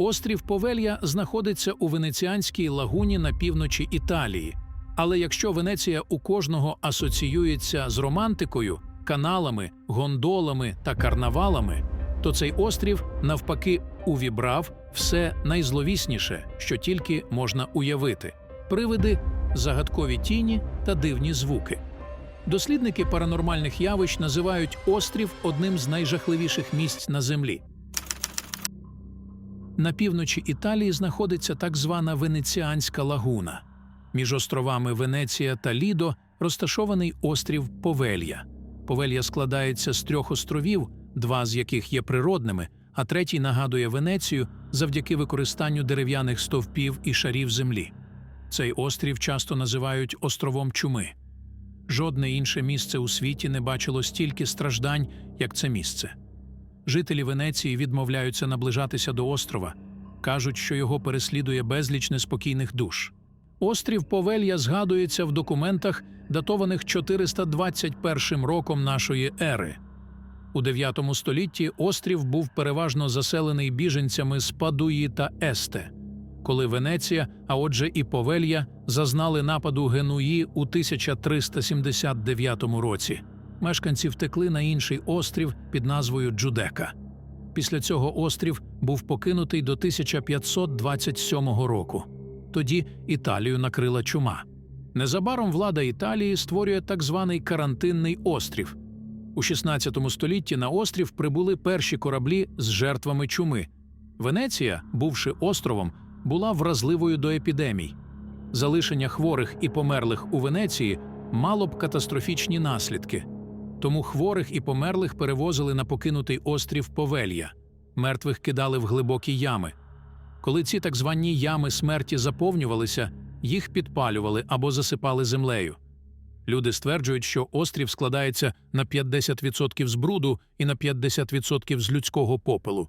Острів Повелья знаходиться у Венеціанській лагуні на півночі Італії. Але якщо Венеція у кожного асоціюється з романтикою, каналами, гондолами та карнавалами, то цей острів навпаки увібрав все найзловісніше, що тільки можна уявити: привиди, загадкові тіні та дивні звуки. Дослідники паранормальних явищ називають острів одним з найжахливіших місць на землі. На півночі Італії знаходиться так звана Венеціанська лагуна. Між островами Венеція та Лідо розташований острів Повелья. Повелья складається з трьох островів, два з яких є природними, а третій нагадує Венецію завдяки використанню дерев'яних стовпів і шарів землі. Цей острів часто називають островом чуми. Жодне інше місце у світі не бачило стільки страждань, як це місце. Жителі Венеції відмовляються наближатися до острова, кажуть, що його переслідує безліч неспокійних душ. Острів Повелья згадується в документах, датованих 421 роком нашої ери. У 9 столітті острів був переважно заселений біженцями з Падуї та Есте. Коли Венеція, а отже і Повелья, зазнали нападу Генуї у 1379 році, мешканці втекли на інший острів під назвою Джудека. Після цього острів був покинутий до 1527 року. Тоді Італію накрила чума. Незабаром влада Італії створює так званий карантинний острів. У 16 столітті на острів прибули перші кораблі з жертвами чуми. Венеція, бувши островом, була вразливою до епідемій. Залишення хворих і померлих у Венеції мало б катастрофічні наслідки. Тому хворих і померлих перевозили на покинутий острів Повелья. Мертвих кидали в глибокі ями. Коли ці так звані ями смерті заповнювалися, їх підпалювали або засипали землею. Люди стверджують, що острів складається на 50% з бруду і на 50% з людського попелу.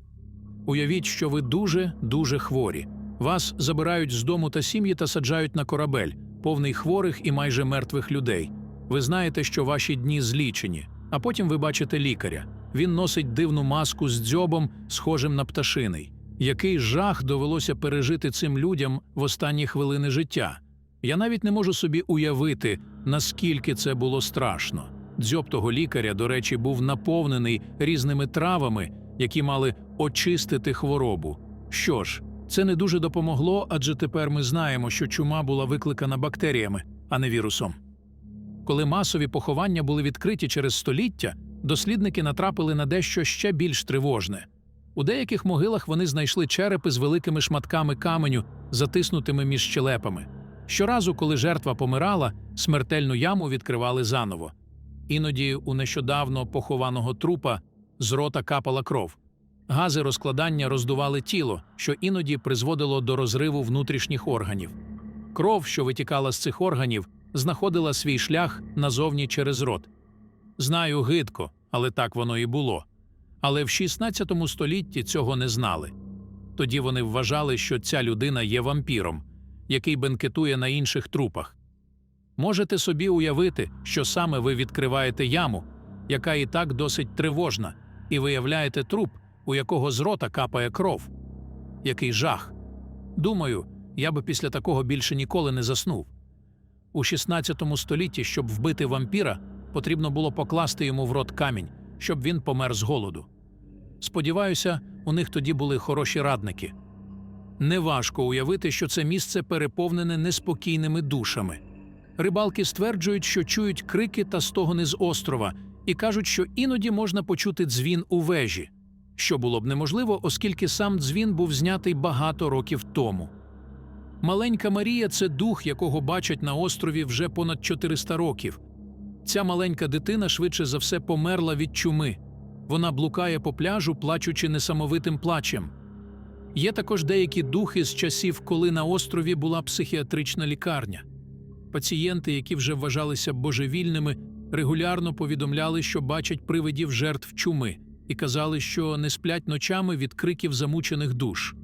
Уявіть, що ви дуже дуже хворі. Вас забирають з дому та сім'ї та саджають на корабель, повний хворих і майже мертвих людей. Ви знаєте, що ваші дні злічені, а потім ви бачите лікаря. Він носить дивну маску з дзьобом, схожим на пташиний. Який жах довелося пережити цим людям в останні хвилини життя? Я навіть не можу собі уявити, наскільки це було страшно. Дзьоб того лікаря, до речі, був наповнений різними травами, які мали очистити хворобу. Що ж, це не дуже допомогло, адже тепер ми знаємо, що чума була викликана бактеріями, а не вірусом. Коли масові поховання були відкриті через століття, дослідники натрапили на дещо ще більш тривожне. У деяких могилах вони знайшли черепи з великими шматками каменю, затиснутими між щелепами. Щоразу, коли жертва помирала, смертельну яму відкривали заново. Іноді у нещодавно похованого трупа з рота капала кров. Гази розкладання роздували тіло, що іноді призводило до розриву внутрішніх органів. Кров, що витікала з цих органів, знаходила свій шлях назовні через рот. Знаю гидко, але так воно і було. Але в 16 столітті цього не знали. Тоді вони вважали, що ця людина є вампіром, який бенкетує на інших трупах. Можете собі уявити, що саме ви відкриваєте яму, яка і так досить тривожна, і виявляєте труп, у якого з рота капає кров. Який жах. Думаю, я би після такого більше ніколи не заснув. У 16 столітті, щоб вбити вампіра, потрібно було покласти йому в рот камінь, щоб він помер з голоду. Сподіваюся, у них тоді були хороші радники. Неважко уявити, що це місце переповнене неспокійними душами. Рибалки стверджують, що чують крики та стогони з острова, і кажуть, що іноді можна почути дзвін у вежі, що було б неможливо, оскільки сам дзвін був знятий багато років тому. Маленька Марія це дух, якого бачать на острові вже понад 400 років. Ця маленька дитина швидше за все померла від чуми. Вона блукає по пляжу, плачучи несамовитим плачем. Є також деякі духи з часів, коли на острові була психіатрична лікарня. Пацієнти, які вже вважалися божевільними, регулярно повідомляли, що бачать привидів жертв чуми, і казали, що не сплять ночами від криків замучених душ.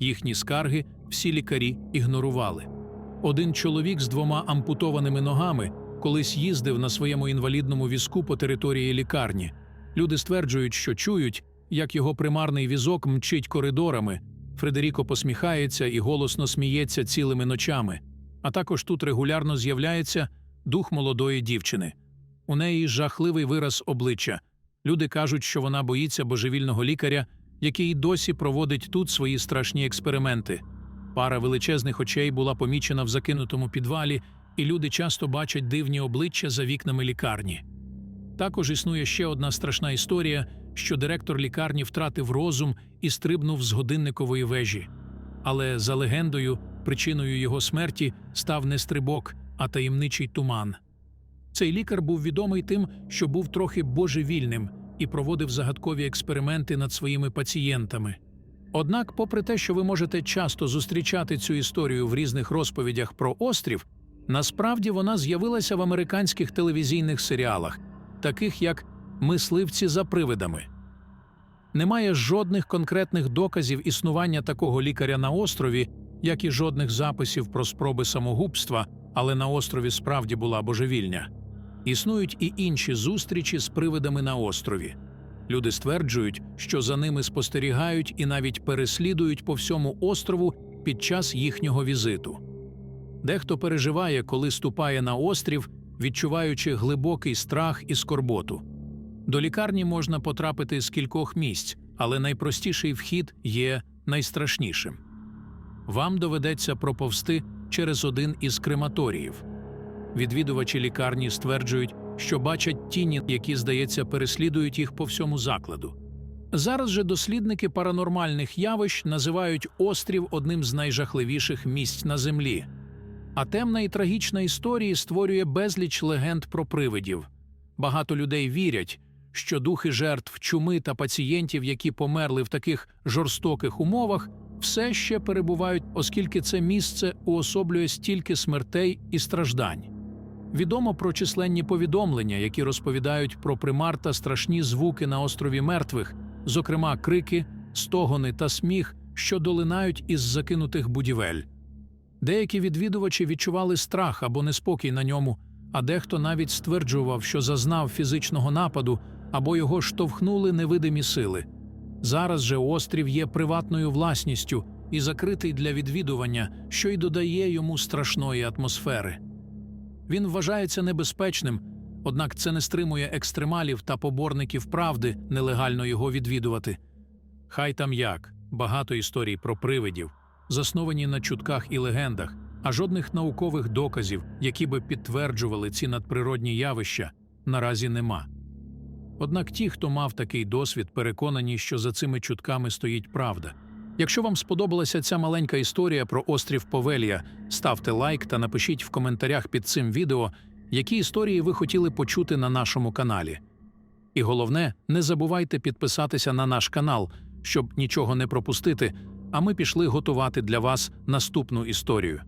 Їхні скарги всі лікарі ігнорували. Один чоловік з двома ампутованими ногами колись їздив на своєму інвалідному візку по території лікарні. Люди стверджують, що чують, як його примарний візок мчить коридорами. Фредеріко посміхається і голосно сміється цілими ночами. А також тут регулярно з'являється дух молодої дівчини. У неї жахливий вираз обличчя. Люди кажуть, що вона боїться божевільного лікаря, який досі проводить тут свої страшні експерименти. Пара величезних очей була помічена в закинутому підвалі, і люди часто бачать дивні обличчя за вікнами лікарні. Також існує ще одна страшна історія, що директор лікарні втратив розум і стрибнув з годинникової вежі. Але за легендою, причиною його смерті став не стрибок, а таємничий туман. Цей лікар був відомий тим, що був трохи божевільним і проводив загадкові експерименти над своїми пацієнтами. Однак, попри те, що ви можете часто зустрічати цю історію в різних розповідях про острів, насправді вона з'явилася в американських телевізійних серіалах, таких як Мисливці за привидами. Немає жодних конкретних доказів існування такого лікаря на острові, як і жодних записів про спроби самогубства, але на острові справді була божевільня. Існують і інші зустрічі з привидами на острові. Люди стверджують, що за ними спостерігають і навіть переслідують по всьому острову під час їхнього візиту. Дехто переживає, коли ступає на острів, відчуваючи глибокий страх і скорботу. До лікарні можна потрапити з кількох місць, але найпростіший вхід є найстрашнішим. Вам доведеться проповсти через один із крематоріїв. Відвідувачі лікарні стверджують, що бачать тіні, які, здається, переслідують їх по всьому закладу. Зараз же дослідники паранормальних явищ називають острів одним з найжахливіших місць на землі. А темна і трагічна історія створює безліч легенд про привидів. Багато людей вірять, що духи жертв чуми та пацієнтів, які померли в таких жорстоких умовах, все ще перебувають, оскільки це місце уособлює стільки смертей і страждань. Відомо про численні повідомлення, які розповідають про примар та страшні звуки на острові мертвих, зокрема крики, стогони та сміх, що долинають із закинутих будівель. Деякі відвідувачі відчували страх або неспокій на ньому, а дехто навіть стверджував, що зазнав фізичного нападу або його штовхнули невидимі сили. Зараз же острів є приватною власністю і закритий для відвідування, що й додає йому страшної атмосфери. Він вважається небезпечним, однак це не стримує екстремалів та поборників правди нелегально його відвідувати. Хай там як багато історій про привидів, засновані на чутках і легендах, а жодних наукових доказів, які би підтверджували ці надприродні явища, наразі нема. Однак ті, хто мав такий досвід, переконані, що за цими чутками стоїть правда. Якщо вам сподобалася ця маленька історія про острів Повелія, ставте лайк та напишіть в коментарях під цим відео, які історії ви хотіли почути на нашому каналі. І головне, не забувайте підписатися на наш канал, щоб нічого не пропустити, а ми пішли готувати для вас наступну історію.